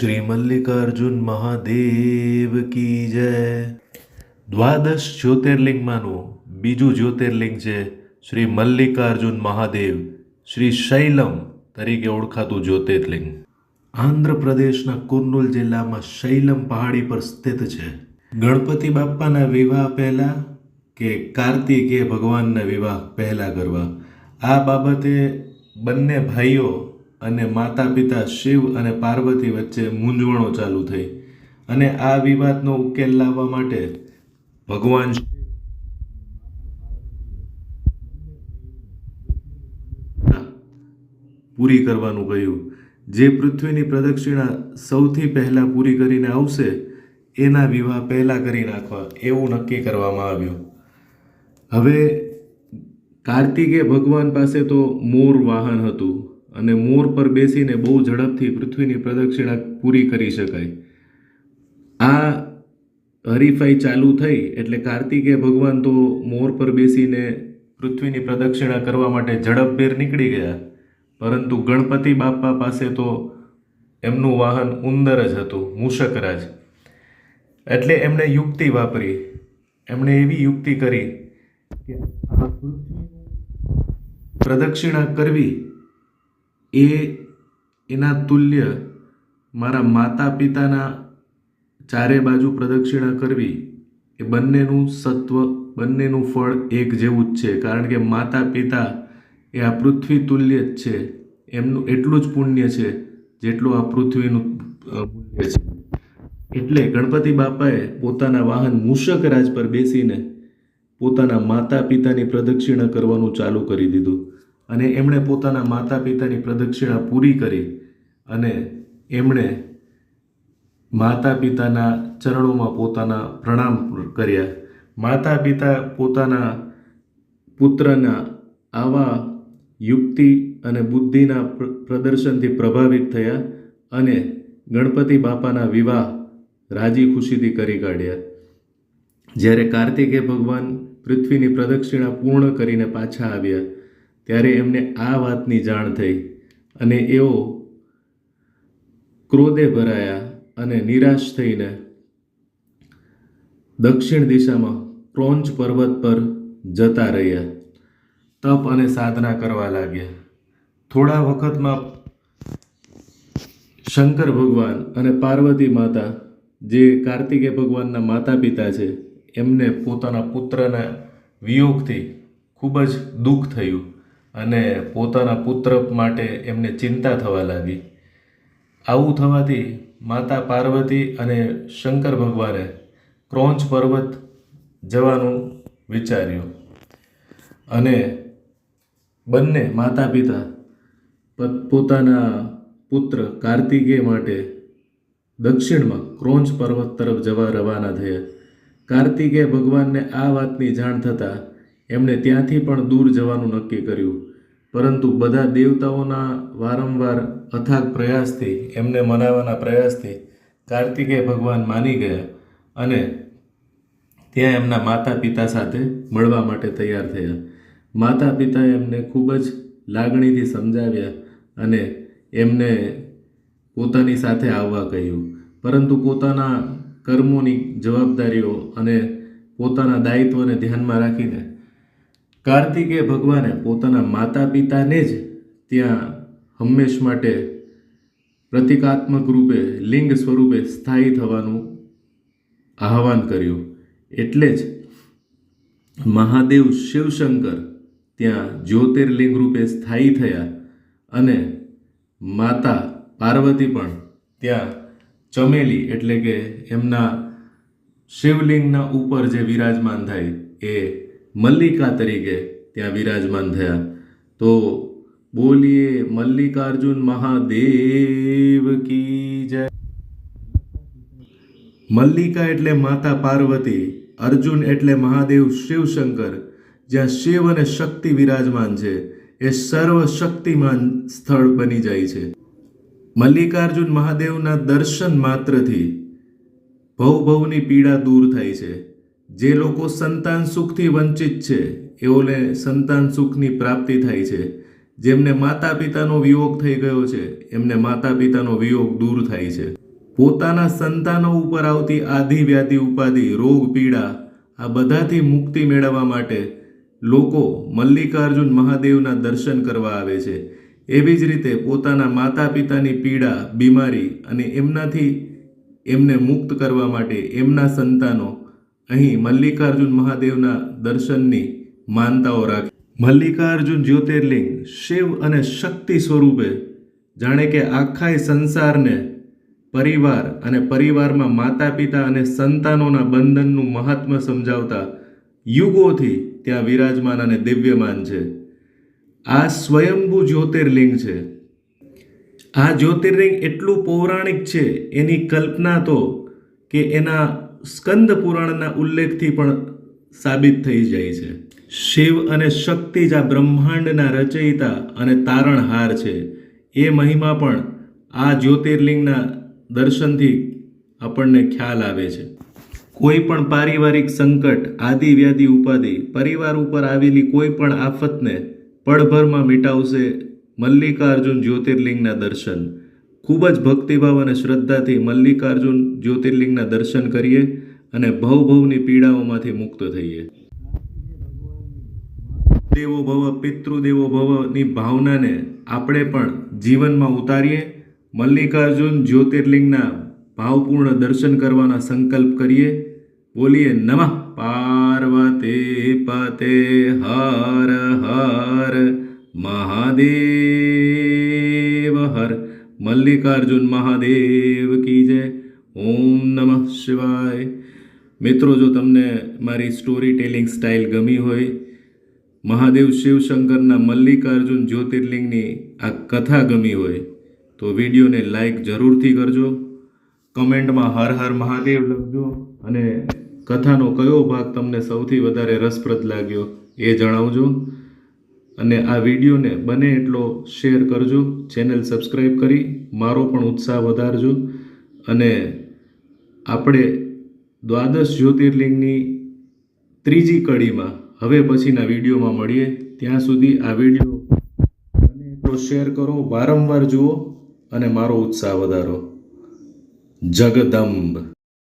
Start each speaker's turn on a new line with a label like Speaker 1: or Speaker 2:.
Speaker 1: શ્રી મલ્લિકાર્જુન મહાદેવ કી જય. દ્વાદશ જ્યોતિર્લિંગમાંનું બીજું જ્યોતિર્લિંગ છે શ્રી મલ્લિકાર્જુન મહાદેવ, શ્રી શૈલમ તરીકે ઓળખાતું જ્યોતિર્લિંગ. આંધ્રપ્રદેશના કુર્નૂલ જિલ્લામાં શૈલમ પહાડી પર સ્થિત છે. ગણપતિ બાપ્પાના વિવાહ પહેલાં કે કાર્તિકે ભગવાનના વિવાહ પહેલાં કરવા? આ બાબતે બંને ભાઈઓ અને માતા પિતા શિવ અને પાર્વતી વચ્ચે મૂંઝવણો ચાલુ થઈ. અને આ વિવાદનો ઉકેલ લાવવા માટે ભગવાન પૂરી કરવાનું કહ્યું. જે પૃથ્વીની પ્રદક્ષિણા સૌથી પહેલાં પૂરી કરીને આવશે, એના વિવાહ પહેલાં કરી નાખવા એવું નક્કી કરવામાં આવ્યું. હવે કાર્તિકે ભગવાન પાસે તો મોર વાહન હતું. અને મોર પર બેસીને બહુ ઝડપથી પૃથ્વીની પ્રદક્ષિણા પૂરી કરી શકાય. આ હરીફાઈ ચાલુ થઈ એટલે કાર્તિકે ભગવાન તો મોર પર બેસીને પૃથ્વીની પ્રદક્ષિણા કરવા માટે ઝડપભેર નીકળી ગયા. પરંતુ ગણપતિ બાપા પાસે તો એમનું વાહન ઉંદર જ હતું મૂષકરાજ એટલે એમણે યુક્તિ વાપરી. એમણે એવી યુક્તિ કરી કે આ પૃથ્વીની પ્રદક્ષિણા કરવી એ એના તુલ્ય મારા માતા પિતાના ચારે બાજુ પ્રદક્ષિણા કરવી એ બંનેનું સત્વ, બંનેનું ફળ એક જેવું જ છે. કારણ કે માતા પિતા એ આ પૃથ્વી તુલ્ય જ છે. એમનું એટલું જ પુણ્ય છે જેટલું આ પૃથ્વીનું મૂલ્ય છે. એટલે ગણપતિ બાપાએ પોતાના વાહન મૂષકરાજ પર બેસીને પોતાના માતા પિતાની પ્રદક્ષિણા કરવાનું ચાલુ કરી દીધું. અને એમણે પોતાના માતા પિતાની પ્રદક્ષિણા પૂરી કરી અને એમણે માતા પિતાના ચરણોમાં પોતાના પ્રણામ કર્યા. માતા પિતા પોતાના પુત્રના આવા યુક્તિ અને બુદ્ધિના પ્રદર્શનથી પ્રભાવિત થયા અને ગણપતિ બાપાના વિવાહ રાજી ખુશીથી કરી કાઢ્યા. જ્યારે કાર્તિકે ભગવાન પૃથ્વીની પ્રદક્ષિણા પૂર્ણ કરીને પાછા આવ્યા ત્યારે એમને આ વાતની જાણ થઈ અને એઓ ક્રોધે ભરાયા અને નિરાશ થઈને દક્ષિણ દિશામાં ક્રોંચ પર્વત પર જતા રહ્યા. તપ અને સાધના કરવા લાગ્યા. થોડા વખતમાં શંકર ભગવાન અને પાર્વતી માતા, જે કાર્તિકે ભગવાનના માતા પિતા છે, એમને પોતાના પુત્રના વિયોગથી ખૂબ જ દુઃખ થયું. અને પોતાના પુત્ર માટે એમને ચિંતા થવા લાગી. આવું થવાથી માતા પાર્વતી અને શંકર ભગવાને ક્રોંચ પર્વત જવાનું વિચાર્યું. અને બંને માતા પિતા પોતાના પુત્ર કાર્તિકેય માટે દક્ષિણમાં ક્રોંચ પર્વત તરફ જવા રવાના થયા. કાર્તિકે ભગવાનને આ વાતની જાણ થતાં એમણે ત્યાંથી પણ દૂર જવાનું નક્કી કર્યું. પરંતુ બધા દેવતાઓના વારંવાર અથાગ પ્રયાસથી, એમને મનાવવાના પ્રયાસથી કાર્તિકેય ભગવાન માની ગયા અને ત્યાં એમના માતા પિતા સાથે મળવા માટે તૈયાર થયા. માતા પિતાએ એમને ખૂબ જ લાગણીથી સમજાવ્યા અને એમને પોતાની સાથે આવવા કહ્યું. પરંતુ પોતાના કર્મોની જવાબદારીઓ અને પોતાના દાયિત્વને ધ્યાનમાં રાખીને કાર્તિકેય ભગવાને પોતાના માતા પિતાને જ ત્યાં હંમેશ માટે પ્રતિકાત્મક રૂપે, લિંગ સ્વરૂપે સ્થાયી થવાનું આહવાન કર્યું. એટલે જ મહાદેવ શિવશંકર ત્યાં જ્યોતિર્લિંગ રૂપે સ્થાયી થયા અને માતા પાર્વતી પણ ત્યાં ચમેલી એટલે કે એમના શિવલિંગના ઉપર જે વિરાજમાન થાય એ મલ્લિકા તરીકે ત્યાં વિરાજમાન થયા. તો બોલીએ મલ્લિકાર્જુન મહાદેવ કી જય. મલ્લિકા એટલે માતા પાર્વતી, અર્જુન એટલે મહાદેવ શિવશંકર. જ્યાં શિવ અને શક્તિ વિરાજમાન છે, એ સર્વ શક્તિમાન સ્થળ બની જાય છે. મલ્લિકાર્જુન મહાદેવના દર્શન માત્રથી ભવ ભવની પીડા દૂર થાય છે. જે લોકો સંતાન સુખથી વંચિત છે, એઓને સંતાન સુખની પ્રાપ્તિ થાય છે. જેમને માતા પિતાનો વિયોગ થઈ ગયો છે, એમને માતા પિતાનો વિયોગ દૂર થાય છે. પોતાના સંતાનો ઉપર આવતી આધિ વ્યાધિ, ઉપાધિ, રોગ, પીડા આ બધાથી મુક્તિ મેળવવા માટે લોકો મલ્લિકાર્જુન મહાદેવના દર્શન કરવા આવે છે. એવી જ રીતે પોતાના માતા પિતાની પીડા, બીમારી અને એમનાથી એમને મુક્ત કરવા માટે એમના સંતાનો અહીં મલ્લિકાર્જુન મહાદેવના દર્શનની માનતાઓ રાખે. મલ્લિકાર્જુન જ્યોતિર્લિંગ શિવ અને શક્તિ સ્વરૂપે જાણે કે આખાય સંસારને પરિવાર અને પરિવારમાં માતા પિતા અને સંતાનોના બંધનનું મહાત્મ્ય સમજાવતા યુગોથી ત્યાં વિરાજમાન અને દિવ્યમાન છે. આ સ્વયંભૂ જ્યોતિર્લિંગ છે. આ જ્યોતિર્લિંગ એટલું પૌરાણિક છે, એની કલ્પના તો કે એના સ્કંદ પુરાણના ઉલ્લેખથી પણ સાબિત થઈ જાય છે. શિવ અને શક્તિ જ આ બ્રહ્માંડના રચયિતા અને તારણહાર છે. એ મહિમા પણ આ જ્યોતિર્લિંગના દર્શનથી આપણને ખ્યાલ આવે છે. કોઈ પણ પારિવારિક સંકટ, આદિ વ્યાધિ ઉપાધિ, પરિવાર ઉપર આવેલી કોઈ પણ આફતને પળભરમાં મિટાવશે મલ્લિકાર્જુન જ્યોતિર્લિંગના દર્શન. ખૂબ જ ભક્તિભાવ અને શ્રદ્ધાથી મલ્લિકાર્જુન જ્યોતિર્લિંગના દર્શન કરીએ અને ભવભવની પીડાઓમાંથી મુક્ત થઈએ. દેવો ભવ, પિતૃદેવો ભવની ભાવનાને આપણે પણ જીવનમાં ઉતારીએ. મલ્લિકાર્જુન જ્યોતિર્લિંગના ભાવપૂર્ણ દર્શન કરવાના સંકલ્પ કરીએ. બોલીએ, નમઃ! પાર્વતી પતે હર હર મહાદેવ. મલ્લિકાર્જુન મહાદેવ કી જય. ઓમ નમઃ શિવાય. મિત્રો, જો તમને મારી સ્ટોરી ટેલિંગ સ્ટાઇલ ગમી હોય, મહાદેવ શિવશંકરના મલ્લિકાર્જુન જ્યોતિર્લિંગની આ કથા ગમી હોય, તો વિડીયોને લાઈક જરૂરથી કરજો. કમેન્ટમાં હર હર મહાદેવ લખજો અને કથાનો કયો ભાગ તમને સૌથી વધારે રસપ્રદ લાગ્યો એ જણાવજો. અને આ વિડીયોને બને એટલો શેર કરજો. ચેનલ સબસ્ક્રાઈબ કરી મારો પણ ઉત્સાહ વધારજો. અને આપણે દ્વાદશ જ્યોતિર્લિંગની ત્રીજી કડીમાં હવે પછીના વિડીયોમાં મળીએ. ત્યાં સુધી આ વીડિયો બને એટલો શેર કરો, વારંવાર જુઓ અને મારો ઉત્સાહ વધારો. જગદંબ.